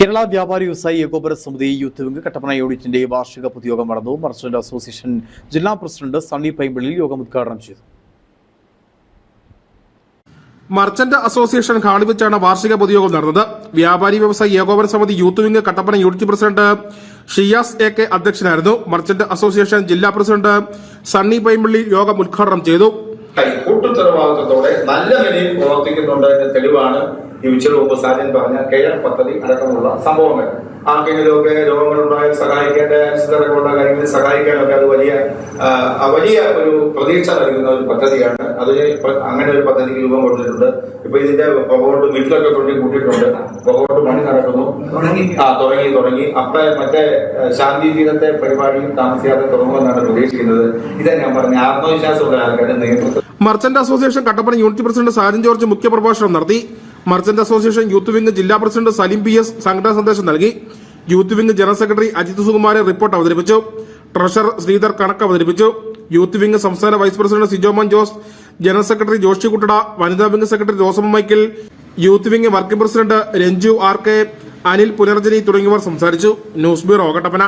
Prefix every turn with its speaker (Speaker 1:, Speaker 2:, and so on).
Speaker 1: കേരള വ്യാപാരി വ്യവസായി ഏകോപന സമിതി യൂത്ത് വിംഗ് കട്ടപ്പന യൂണിറ്റിന്റെ വാർഷിക പൊതുയോഗം നടന്നു. മർച്ചന്റ് അസോസിയേഷൻ ജില്ലാ പ്രസിഡന്റ് സണ്ണി പൈമ്പിളിൽ യോഗം ഉദ്ഘാടനം ചെയ്തു.
Speaker 2: മർച്ചന്റ് അസോസിയേഷൻ ഹാളിൽ വെച്ചാണ് വാർഷിക പൊതുയോഗം നടന്നത്. വ്യാപാരി വ്യവസായി ഏകോപന സമിതി youth wing Kattappana unit president Shiyas A K അധ്യക്ഷനായിരുന്നു. മർച്ചന്റ് അസോസിയേഷൻ ജില്ലാ പ്രസിഡന്റ് സണ്ണി പൈമ്പിള്ളി യോഗം ഉദ്ഘാടനം ചെയ്തു.
Speaker 3: കൂട്ടുത്തരവാദിത്വത്തോടെ നല്ല നിലയിൽ പ്രവർത്തിക്കുന്നുണ്ട് എന്ന തെളിവാണ് ഈ ഉച്ചയുടെ മുമ്പ് സാജൻ പറഞ്ഞ ആർ പദ്ധതി അടക്കമുള്ള സംഭവങ്ങൾ. ആർക്കെങ്കിലുമൊക്കെ രോഗങ്ങളുണ്ടായാൽ സഹായിക്കേണ്ട അനിശ്ചിതരങ്ങളുള്ള കാര്യങ്ങളിൽ സഹായിക്കാനൊക്കെ അത് വലിയ വലിയ ഒരു പ്രതീക്ഷ നൽകുന്ന ഒരു പദ്ധതിയാണ്. അത് അങ്ങനെ ഒരു പദ്ധതിക്ക് രൂപം കൊടുത്തിട്ടുണ്ട്. ഇപ്പൊ ഇതിന്റെ പുകവോട്ട് വീട്ടിലൊക്കെ കൊണ്ട് കൂട്ടിയിട്ടുണ്ട്. പുകവോട്ട് മണി നടക്കുന്നു. ആ തുടങ്ങി തുടങ്ങി. അപ്പൊ മറ്റേ ശാന്തി തീരത്തെ പരിപാടിയും താമസിയാതെ തുടങ്ങുമെന്നാണ് പ്രതീക്ഷിക്കുന്നത്. ഇതാ ഞാൻ പറഞ്ഞ ആത്മവിശ്വാസമുള്ള ആൾക്കാരുടെ നേതൃത്വം.
Speaker 2: Merchant association Kattappana unit president Sajan George മുഖ്യപ്രഭാഷണം നടത്തി. മർച്ചന്റ് അസോസിയേഷൻ യൂത്ത് വിംഗ് ജില്ലാ പ്രസിഡന്റ് സലിം പി എസ് സംഘടനാ സന്ദേശം നൽകി. Youth wing general secretary Ajith Sukumaran report അവതരിപ്പിച്ചു. ട്രഷറർ ശ്രീധർ കണക്ക് അവതരിപ്പിച്ചു. യൂത്ത് വിംഗ് സംസ്ഥാന vice president Sijomon Jose general secretary Joshy Kuttada വനിതാ wing secretary Joseph Michael youth wing working president Ranju R K Anil Punarjani തുടങ്ങിയവർ സംസാരിച്ചു. News bureau Kattappana.